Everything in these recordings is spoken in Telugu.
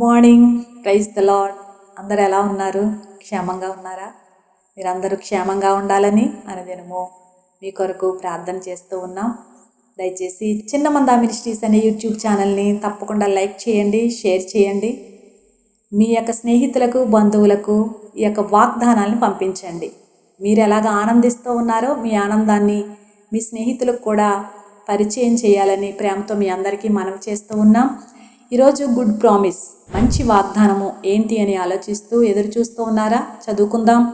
Good morning. Praise the Lord అందరు ఎలా ఉన్నారు? క్షేమంగా ఉన్నారా? మీరందరూ క్షేమంగా ఉండాలని అనుదినము మీ కొరకు ప్రార్థన చేస్తూ ఉన్నాం. దయచేసి చిన్న మందా మినిస్ట్రీస్ అనే యూట్యూబ్ ఛానల్ని తప్పకుండా లైక్ చేయండి షేర్ చేయండి. మీ యొక్క స్నేహితులకు బంధువులకు ఈ యొక్క వాగ్దానాలను పంపించండి. మీరు ఎలాగ ఆనందిస్తూ ఉన్నారో మీ ఆనందాన్ని మీ స్నేహితులకు కూడా పరిచయం చేయాలని ప్రేమతో మీ అందరికీ మనం చేస్తూ ఉన్నాం. ఈరోజు గుడ్ ప్రామిస్. మంచి వాగ్దానము ఏంటి అని ఆలోచిస్తూ ఎదురు చూస్తూ ఉన్నారా? చదువుకుందాం.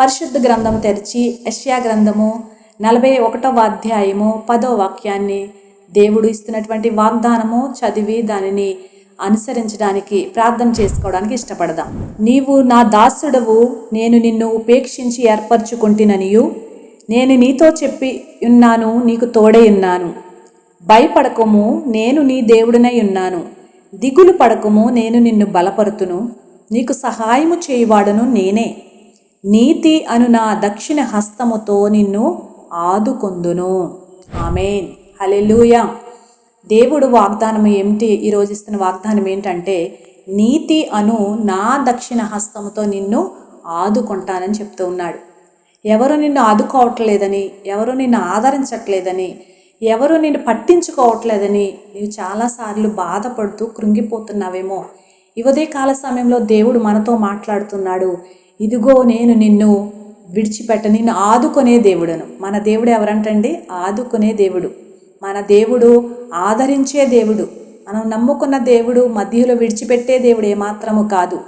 పరిశుద్ధ గ్రంథం తెరిచి యష్యా గ్రంథము నలభై ఒకటవ అధ్యాయము పదో వాక్యాన్ని దేవుడు ఇస్తున్నటువంటి వాగ్దానము చదివి దానిని అనుసరించడానికి ప్రార్థన చేసుకోవడానికి ఇష్టపడదాం. నీవు నా దాసుడవు నేను నిన్ను ఉపేక్షించి ఏర్పరచుకుంటుననియు నేను నీతో చెప్పి ఉన్నాను నీకు తోడై ఉన్నాను. భయపడకము నేను నీ దేవుడినై ఉన్నాను. దిగులు పడకము నేను నిన్ను బలపరుతును. నీకు సహాయము చేయవాడను నేనే. నీతి అను నా దక్షిణ హస్తముతో నిన్ను ఆదుకొందును. ఆమెన్. హలెలుయా దేవుడు వాగ్దానం ఏమిటి? ఈరోజు ఇస్తున్న వాగ్దానం ఏంటంటే నీతి అను నా దక్షిణ హస్తముతో నిన్ను ఆదుకుంటానని చెప్తూ ఉన్నాడు. ఎవరు నిన్ను ఆదుకోవట్లేదని ఎవరు నిన్ను ఆదరించట్లేదని ఎవరు నిన్ను పట్టించుకోవట్లేదని నీవు చాలాసార్లు బాధపడుతూ కృంగిపోతున్నావేమో. ఇవదే కాల సమయంలో దేవుడు మనతో మాట్లాడుతున్నాడు. ఇదిగో నేను నిన్ను విడిచిపెట్ట నిన్ను ఆదుకునే దేవుడును. మన దేవుడు ఎవరంటండి? ఆదుకునే దేవుడు. మన దేవుడు ఆదరించే దేవుడు. మనం నమ్ముకున్న దేవుడు మధ్యలో విడిచిపెట్టే దేవుడు ఏమాత్రము కాదు.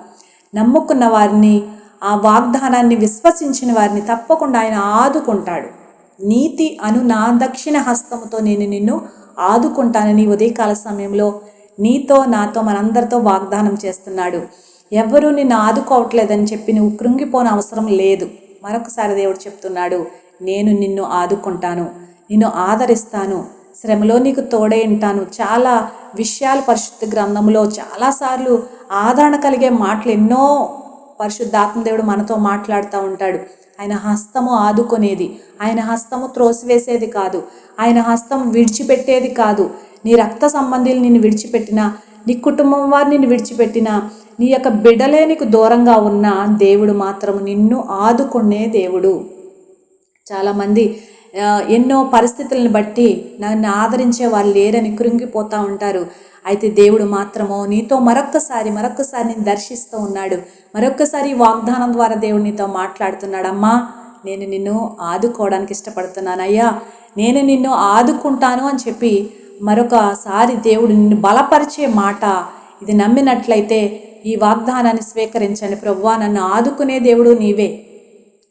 నమ్ముకున్న వారిని ఆ వాగ్దానాన్ని విశ్వసించిన వారిని తప్పకుండా ఆయన ఆదుకుంటాడు. నీతి అను నా దక్షిణ హస్తముతో నేను నిన్ను ఆదుకుంటానని ఉదయకాల సమయంలో నీతో నాతో మనందరితో వాగ్దానం చేస్తున్నాడు. ఎవ్వరూ నిన్ను ఆదుకోవట్లేదని చెప్పి నువ్వు కృంగిపోని అవసరం లేదు. మరొకసారి దేవుడు చెప్తున్నాడు నేను నిన్ను ఆదుకుంటాను నిన్ను ఆదరిస్తాను శ్రమలో నీకు తోడే ఉంటాను. చాలా విషయాలు పరిశుద్ధ గ్రంథంలో చాలాసార్లు ఆదరణ కలిగే మాటలు ఎన్నో పరిశుద్ధాత్మదేవుడు మనతో మాట్లాడుతూ ఉంటాడు. ఆయన హస్తము ఆదుకునేది. ఆయన హస్తము త్రోసివేసేది కాదు. ఆయన హస్తం విడిచిపెట్టేది కాదు. నీ రక్త సంబంధీలు నిన్ను విడిచిపెట్టిన నీ కుటుంబం వారు నిన్ను విడిచిపెట్టిన నీ యొక్క బిడలే నీకు దూరంగా ఉన్న దేవుడు మాత్రం నిన్ను ఆదుకునే దేవుడు. చాలామంది ఎన్నో పరిస్థితులను బట్టి నన్ను ఆదరించే వాళ్ళు లేరని కృంగిపోతూ ఉంటారు. అయితే దేవుడు మాత్రమో నీతో మరొక్కసారి మరొక్కసారి నేను దర్శిస్తూ ఉన్నాడు. మరొక్కసారి వాగ్దానం ద్వారా దేవుడు నీతో మాట్లాడుతున్నాడమ్మా. నేను నిన్ను ఆదుకోవడానికి ఇష్టపడుతున్నాను. అయ్యా నేను నిన్ను ఆదుకుంటాను అని చెప్పి మరొకసారి దేవుడు నిన్ను బలపరిచే మాట ఇది నమ్మినట్లయితే ఈ వాగ్దానాన్ని స్వీకరించండి. ప్రభువా నన్ను ఆదుకునే దేవుడు నీవే.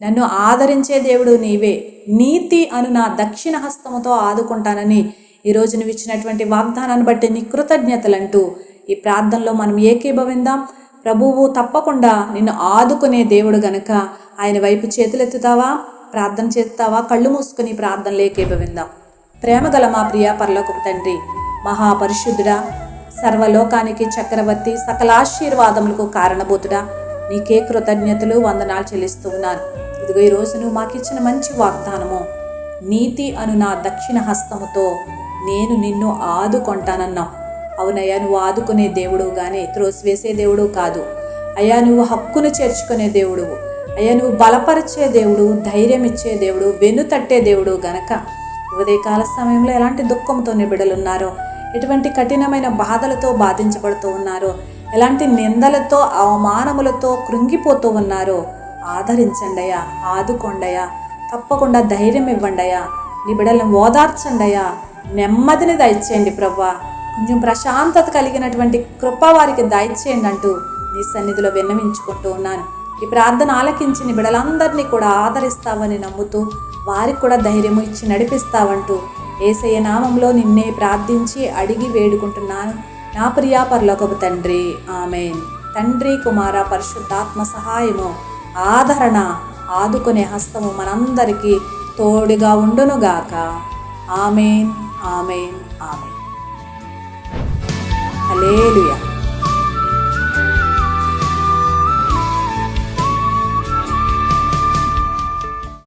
నన్ను ఆదరించే దేవుడు నీవే. నీతి అను నా దక్షిణ హస్తముతో ఆదుకుంటానని ఈరోజు నువ్వు ఇచ్చినటువంటి వాగ్దానాన్ని బట్టి నీ కృతజ్ఞతలంటూ ఈ ప్రార్థనలో మనం ఏకీభవిందాం. ప్రభువు తప్పకుండా నిన్ను ఆదుకునే దేవుడు గనక ఆయన వైపు చేతులెత్తుతావా? ప్రార్థన చేస్తావా? కళ్ళు మూసుకుని ప్రార్థనలు ఏకీభవిందాం. ప్రేమగల మా ప్రియ పర్లోకపు తండ్రి మహాపరిశుద్ధుడా సర్వలోకానికి చక్రవర్తి సకలాశీర్వాదములకు కారణభూతుడా నీకే కృతజ్ఞతలు వందనాలు చెల్లిస్తూ ఉన్నాను. ఇదిగో ఈరోజు నువ్వు మాకు ఇచ్చిన మంచి వాగ్దానము. నీతి అను నా దక్షిణ హస్తముతో నేను నిన్ను ఆదుకొంటానన్నావు. అవునయ్యా నువ్వు ఆదుకునే దేవుడు కానీ త్రోసివేసే దేవుడు కాదు. అయ్యా నువ్వు హక్కును చేర్చుకునే దేవుడు అయ్యా నువ్వు బలపరిచే దేవుడు ధైర్యం ఇచ్చే దేవుడు వెన్ను తట్టే దేవుడు గనక ఉదయకాల సమయంలో ఎలాంటి దుఃఖంతో నిబిడలున్నారో ఎటువంటి కఠినమైన బాధలతో బాధించబడుతూ ఉన్నారో ఎలాంటి నిందలతో అవమానములతో కృంగిపోతూ ఉన్నారో ఆదరించండయా ఆదుకోండయా తప్పకుండా ధైర్యం ఇవ్వండయా నీ బిడ్డలను ఓదార్చండయా నెమ్మదిని దయచేయండి ప్రవ్వా. కొంచెం ప్రశాంతత కలిగినటువంటి కృప వారికి దయచేయండి అంటూ నీ సన్నిధిలో విన్నవించుకుంటూ ఉన్నాను. ఈ ప్రార్థన ఆలకించి నీ బిడలందరినీ కూడా ఆదరిస్తావని నమ్ముతూ వారికి కూడా ధైర్యము ఇచ్చి నడిపిస్తావంటూ ఏసయ్య నామంలో నిన్నే ప్రార్థించి అడిగి వేడుకుంటున్నాను. నా ప్రియా పరలోకపు తండ్రి ఆమె తండ్రి కుమార పరిశుద్ధాత్మ సహాయము. ఆదరణ ఆదుకునే హస్తము మనందరికీ తోడుగా ఉండునుగాక. Amen amen amen. అలేలుయా